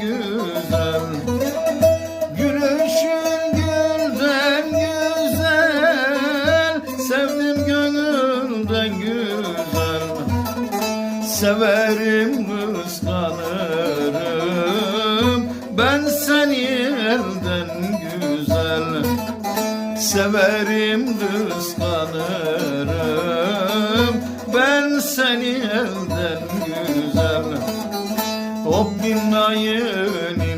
güzel Gülüşün gülden güzel. Sevdim gönülden güzel. Severim kıskanırım. Ben seni elden güzel. Severim kıskanırım. Ben seni elden Hop dinlayın